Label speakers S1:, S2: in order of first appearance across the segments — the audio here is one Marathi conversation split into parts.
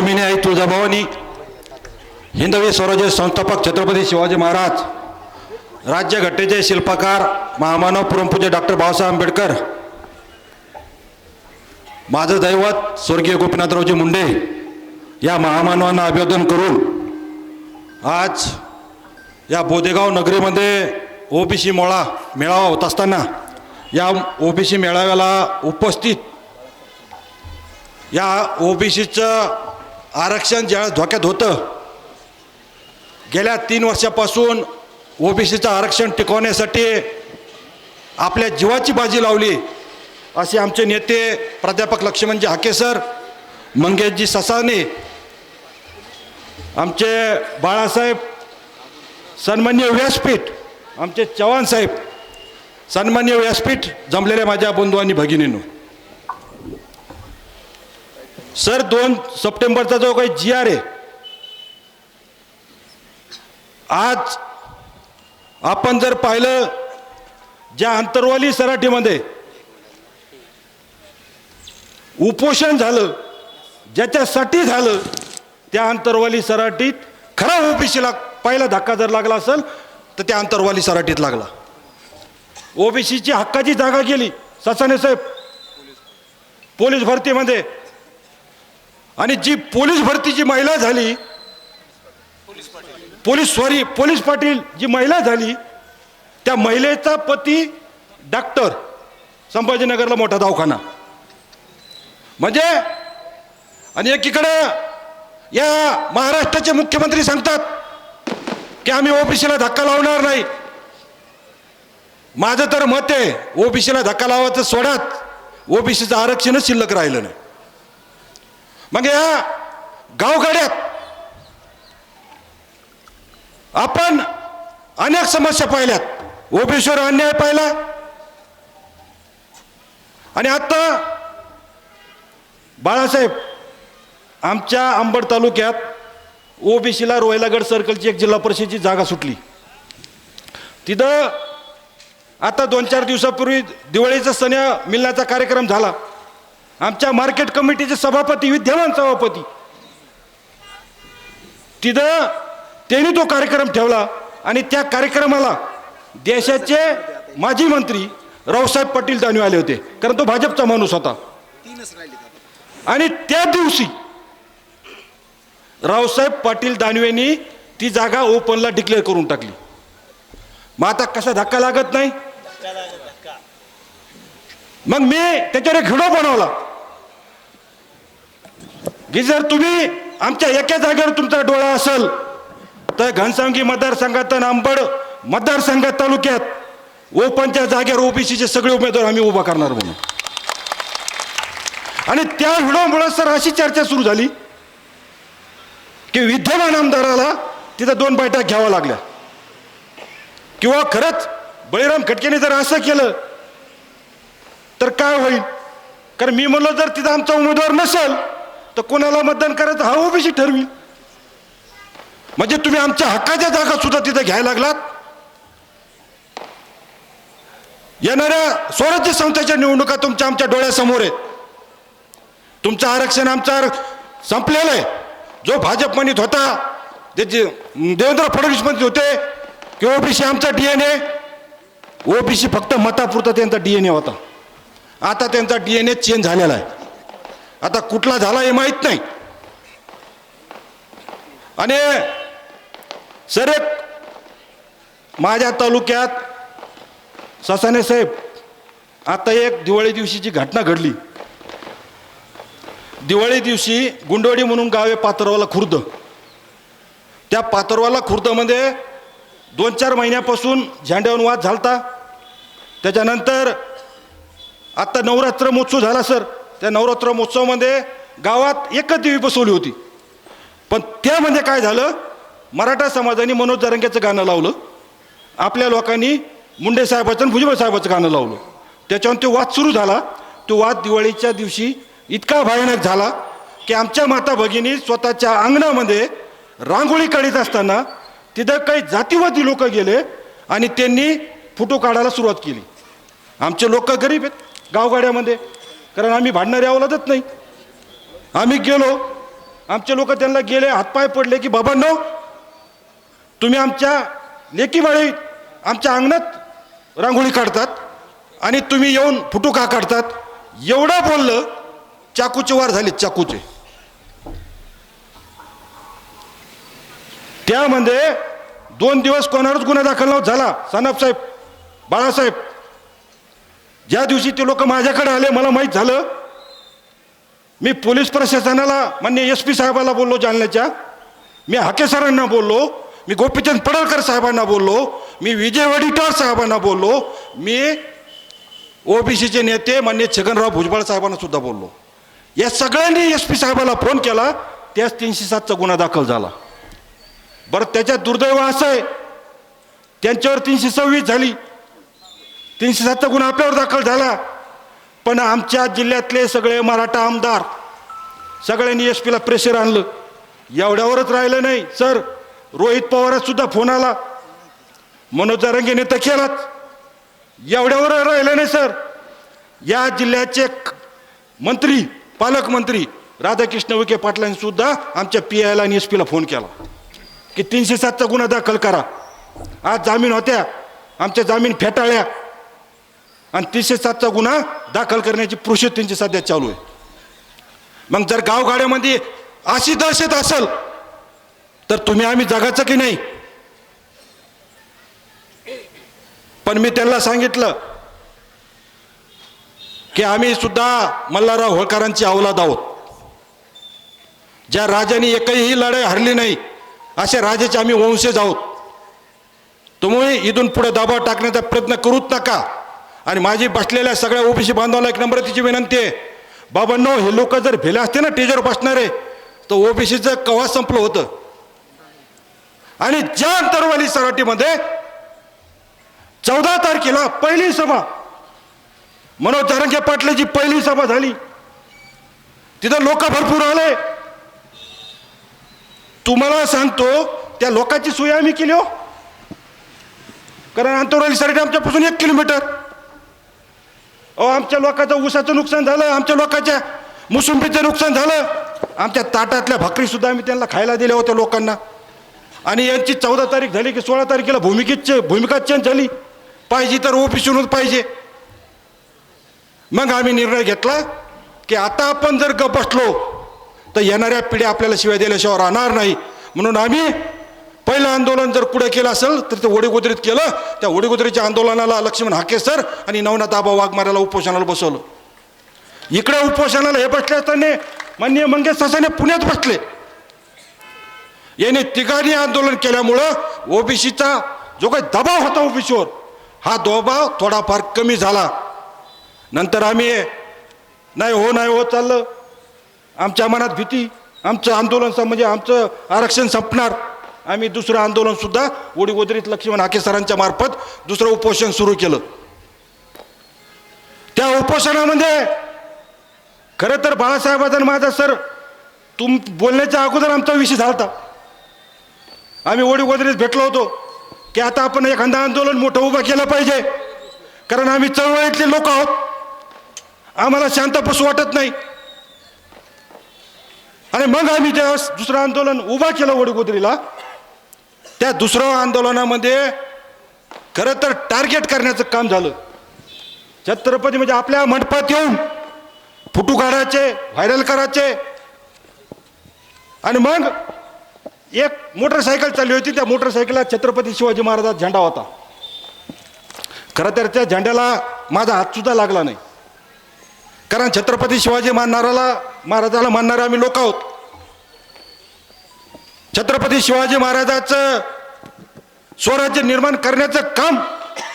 S1: भूमिनी आई तुळजाभवानी हिंदवी स्वराज्य संस्थापक छत्रपती शिवाजी महाराज राज्यघटनेचे शिल्पकार महामानव परमपूज्य डॉक्टर बाबासाहेब आंबेडकर माझं दैवत स्वर्गीय गोपीनाथरावजी मुंडे या महामानवांना अभिवादन करून आज या बोदेगाव नगरीमध्ये ओबीसी मोळा मेळावा होत असताना या ओबीसी मेळाव्याला उपस्थित या ओबीसीचं आरक्षण ज्यावेळेस धोक्यात होतं गेल्या तीन वर्षापासून ओबीसीचं आरक्षण टिकवण्यासाठी आपल्या जीवाची बाजी लावली असे आमचे नेते प्राध्यापक लक्ष्मणजी हाके सर मंगेशजी ससाने आमचे बाळासाहेब सन्मान्य व्यासपीठ आमचे चव्हाण साहेब सन्मान्य व्यासपीठ जमलेल्या माझ्या बंधू आणि भगिनींनो. सर दोन सप्टेंबरचा जो काही जी आर आहे आज आपण जर पाहिलं ज्या आंतरवाली सराठीमध्ये उपोषण झालं ज्याच्यासाठी झालं त्या आंतरवाली सराठीत खरा ओबीसीला पहिला धक्का जर लागला असेल तर त्या आंतरवाली सराठीत लागला. ओबीसीची हक्काची जागा गेली ससाने साहेब. पोलीस भरतीमध्ये आणि जी पोलीस भरतीची महिला झाली police sorry police Patil ji महिला झाली त्या महिलेचा पती डॉक्टर संभाजीनगरला मोठा दवाखाना. म्हणजे आणि एकीकडं या महाराष्ट्राचे मुख्यमंत्री सांगतात की आम्ही ओबीसीला धक्का लावणार नाही. माझं तर मत आहे ओबीसीला धक्का लावायचं सोडात. ओबीसीचं आरक्षणच शिल्लक राहिलं नाही. म्हणजे मग या गावगाड्यात आपण अनेक समस्या पाहिल्यात. ओबीसीवर अन्याय पाहिला. आणि आता बाळासाहेब आमच्या अंबड तालुक्यात ओबीसीला रोयलागड सर्कलची एक जिल्हा परिषदेची जागा सुटली. तिथं आता दोन चार दिवसापूर्वी दिवाळीचा सण मिलण्याचा कार्यक्रम झाला. आमच्या मार्केट कमिटीचे सभापती विद्यमान सभापती. तिथं त्यांनी तो कार्यक्रम ठेवला आणि त्या कार्यक्रमाला देशाचे माजी मंत्री रावसाहेब पाटील दानवे आले होते कारण तो भाजपचा माणूस होता. आणि त्या दिवशी रावसाहेब पाटील दानवेंनी ती जागा ओपनला डिक्लेअर करून टाकली. मग आता कसा धक्का लागत नाही? मग मी त्याच्यावर एक बनवला. की जर तुम्ही आमच्या एका जागेवर तुमचा डोळा असेल तर घनसावंगी मतदारसंघात आणि अंबड मतदारसंघात तालुक्यात ओपनच्या जागेवर ओबीसीचे सगळे उमेदवार आम्ही उभा करणार म्हणून. आणि त्या व्हिडिओमुळे सर अशी चर्चा सुरू झाली की विद्यमान आमदाराला तिथं दोन बैठक घ्याव्या लागल्या. किंवा खरंच बळीराम खटकेने जर असं केलं तर काय होईल? कारण मी म्हणलं जर तिथं आमचा उमेदवार नसेल तर कोणाला मतदान करायचं हा ओबीसी ठरवी. म्हणजे तुम्ही आमच्या हक्काच्या जागा सुद्धा तिथं घ्यायला लागलात. येणाऱ्या स्वराज्य संस्थेच्या निवडणुका तुमच्या आमच्या डोळ्यासमोर आहेत. तुमचं आरक्षण आमचं संपलेलं आहे. जो भाजप म्हणत होता त्याचे देवेंद्र फडणवीस म्हणत होते की ओबीसी आमचा डीएनए ओबीसी फक्त मतापुरता त्यांचा डीएनए होता. आता त्यांचा डीएनए चेंज झालेला आहे. आता कुठला झाला हे माहीत नाही. आणि सर माझ्या तालुक्यात ससाने साहेब आता एक दिवाळी दिवशीची घटना घडली. दिवाळी दिवशी गुंडवडी म्हणून गाव आहे पातरवाला खुर्द. त्या पातरवाला खुर्दमध्ये दोन चार महिन्यापासून झेंड्यावरून वाद झालता. त्याच्यानंतर आत्ता नवरात्र महोत्सव झाला सर. त्या नवरात्र महोत्सवामध्ये गावात एकच देवी बसवली होती. पण त्यामध्ये काय झालं? मराठा समाजाने मनोज जरंग्याचं गाणं लावलं. आपल्या लोकांनी मुंडे साहेबाचं आणि भुजबळ साहेबाचं गाणं लावलं. त्याच्यावर तो वाद सुरू झाला. तो वाद दिवाळीच्या दिवशी इतका भयानक झाला की आमच्या माता भगिनी स्वतःच्या अंगणामध्ये रांगोळी काढीत असताना तिथं काही जातीवादी लोक गेले आणि त्यांनी फोटो काढायला सुरुवात केली. आमचे लोक गरीब आहेत. गावगाड्यामध्ये कारण आम्ही भांडणारे अवलादच नाही. आम्ही गेलो आमचे लोक त्यांना गेले हातपाय पडले की बाबांनो तुम्ही आमच्या लेकीबाळी आमच्या अंगणात रांगोळी काढतात आणि तुम्ही येऊन फुटू का काढतात. एवढं बोललं चाकूचे वार झाले चाकूचे. त्यामध्ये दोन दिवस कोणावरच गुन्हा दाखल झाला. सानप साहेब बाळासाहेब ज्या दिवशी ते लोक माझ्याकडे आले मला माहीत झालं मी पोलीस प्रशासनाला मान्य एस पी साहेबाला बोललो जालन्याच्या. मी हाके सरांना बोललो मी गोपीचंद पडळकर साहेबांना बोललो मी विजय वडीटार साहेबांना बोललो मी ओबीसीचे नेते मान्य छगनराव भुजबळ साहेबांना सुद्धा बोललो. या सगळ्यांनी एस पी साहेबाला फोन केला त्याच तीनशे सातचा गुन्हा दाखल झाला. बरं त्याच्यात दुर्दैव असं आहे त्यांच्यावर तीनशे सव्वीस झाली. तीनशे सातचा गुन्हा आपल्यावर दाखल झाला. पण आमच्या जिल्ह्यातले सगळे मराठा आमदार सगळ्यांनी एस पीला प्रेशर आणलं. एवढ्यावरच राहिलं नाही सर. रोहित पवारात सुद्धा फोन आला. मनोज जारंगेने तर केलाच एवढ्यावर राहिलं नाही सर. या जिल्ह्याचे मंत्री पालकमंत्री राधाकृष्ण विखे पाटलांनी सुद्धा आमच्या पी आयला आणि एस पीला फोन केला. की तीनशे सातचा गुन्हा दाखल करा. आज जामीन होत्या. आमच्या जामीन फेटाळल्या. आणि तीनशे सातचा गुन्हा दाखल करण्याची प्रोसेस त्यांची सध्या चालू आहे. मग जर गावगाड्यामध्ये अशी दहशत असेल तर तुम्ही आम्ही जगाचं की नाही? पण मी त्यांना सांगितलं की आम्ही सुद्धा मल्हारराव होळकरांची अवलाद आहोत. ज्या राजाने एकही लढाई हरली नाही अशा राजाचे आम्ही वंशज आहोत. तुम्ही इथून पुढे दबाव टाकण्याचा प्रयत्न करूच नका. आणि माझी बसलेल्या सगळ्या ओबीसी बांधवाला एक नम्रतेची विनंती आहे. बाबांनो हे लोक जर भेले असते ना टेजवर बसणारे तर ओबीसीचं कवा संपलं होतं? आणि ज्या अंतरवाली सराटीमध्ये चौदा तारखेला पहिली सभा मनोज जारंगे पाटलाची पहिली सभा झाली. तिथं लोक भरपूर आले. तुम्हाला सांगतो त्या लोकांची सोय आम्ही केली हो. कारण अंतरवाली सराटी आमच्यापासून एक किलोमीटर. अहो आमच्या लोकांचं ऊसाचं नुकसान झालं आमच्या लोकांच्या मुसुंबीचं नुकसान झालं. आमच्या ताटातल्या भाकरीसुद्धा आम्ही त्यांना खायला दिल्या होत्या लोकांना. आणि यांची चौदा तारीख झाली की सोळा तारखेला भूमिकेत भूमिका चेंज झाली. पाहिजे तर ओपीसीनच पाहिजे. मग आम्ही निर्णय घेतला की आता आपण जर गप बसलो तर येणाऱ्या पिढ्या आपल्याला शिवाय दिल्याशिवाय राहणार नाही. म्हणून आम्ही पहिलं आंदोलन जर पुढे केलं असेल तर ते ओडीगोदरीत केलं. त्या ओडीगोदरीच्या आंदोलनाला लक्ष्मण हाकेसर आणि नवनाथ आबा वाघमाऱ्याला उपोषणाला बसवलं. इकडे उपोषणाला हे बसले असताना माननीय मंगेश ससाने पुण्यात बसले. याने तिघांनी आंदोलन केल्यामुळं ओबीसीचा जो काही दबाव होता ओबीसीवर हा दबाव थोडाफार कमी झाला. नंतर आम्ही नाही हो नाही हो चाललं. आमच्या मनात भीती. आमचं आंदोलन म्हणजे आमचं आरक्षण संपणार. आम्ही दुसरं आंदोलनसुद्धा ओडीगोदरीत लक्ष्मण हाके सरांच्या मार्फत दुसरं उपोषण सुरू केलं. त्या उपोषणामध्ये खरं तर बाळासाहेबांचा माझा सर तुम बोलण्याच्या अगोदर आमचा विषय झाला होता आम्ही ओडीगोदरीत भेटलो होतो की आता आपण एखादं आंदोलन मोठं उभं केलं पाहिजे. कारण आम्ही चळवळीतले लोक आहोत. आम्हाला शांत बसू वाटत नाही. आणि मग आम्ही ज्यावेळेस दुसरं आंदोलन उभा केलं ओडीगोदरीला त्या दुसऱ्या आंदोलनामध्ये खरं तर टार्गेट करण्याचं काम झालं. छत्रपती म्हणजे आपल्या मंडपात येऊन फुटू काढायचे व्हायरल करायचे. आणि मग एक मोटरसायकल चालली होती त्या मोटरसायकलला छत्रपती शिवाजी महाराजाचा झेंडा होता. खरं तर त्या झेंड्याला माझा हातसुद्धा लागला नाही. कारण छत्रपती शिवाजी मानणाराला महाराजाला मानणारे आम्ही लोक आहोत. छत्रपती शिवाजी महाराजाचं स्वराज्य निर्माण करण्याचं काम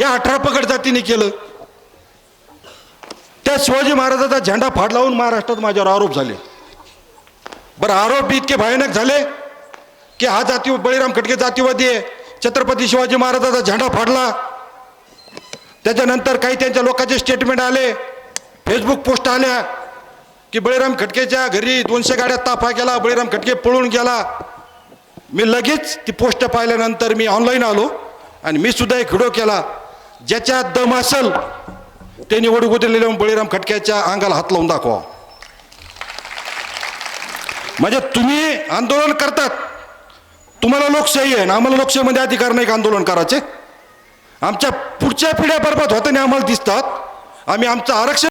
S1: या अठरा पगड जातीने केलं. त्या शिवाजी महाराजाचा झेंडा फाड लावून महाराष्ट्रात माझ्यावर आरोप झाले. बरं आरोप इतके भयानक झाले की हा जाती बळीराम खटके जातीवादी आहे. छत्रपती शिवाजी महाराजाचा झेंडा फाडला. त्याच्यानंतर काही त्यांच्या लोकांचे स्टेटमेंट आले. फेसबुक पोस्ट आल्या की बळीराम खटकेच्या घरी दोनशे गाड्या ताफा केला बळीराम खटके पळून गेला. मी लगेच ती पोस्ट पाहिल्यानंतर मी ऑनलाईन आलो आणि मी सुद्धा एक व्हिडिओ केला ज्याच्यात दम असेल त्यांनी ओढी बळीराम खटक्याच्या अंगाला हात लावून दाखवा. म्हणजे तुम्ही आंदोलन करतात. तुम्हाला लोकशाही आहे ना आम्हाला लोकशाहीमध्ये अधिकार नाही का आंदोलन करायचे? आमच्या पुढच्या पिढ्या बरबाद होताना आम्हाला दिसतात. आम्ही आमचं आरक्षण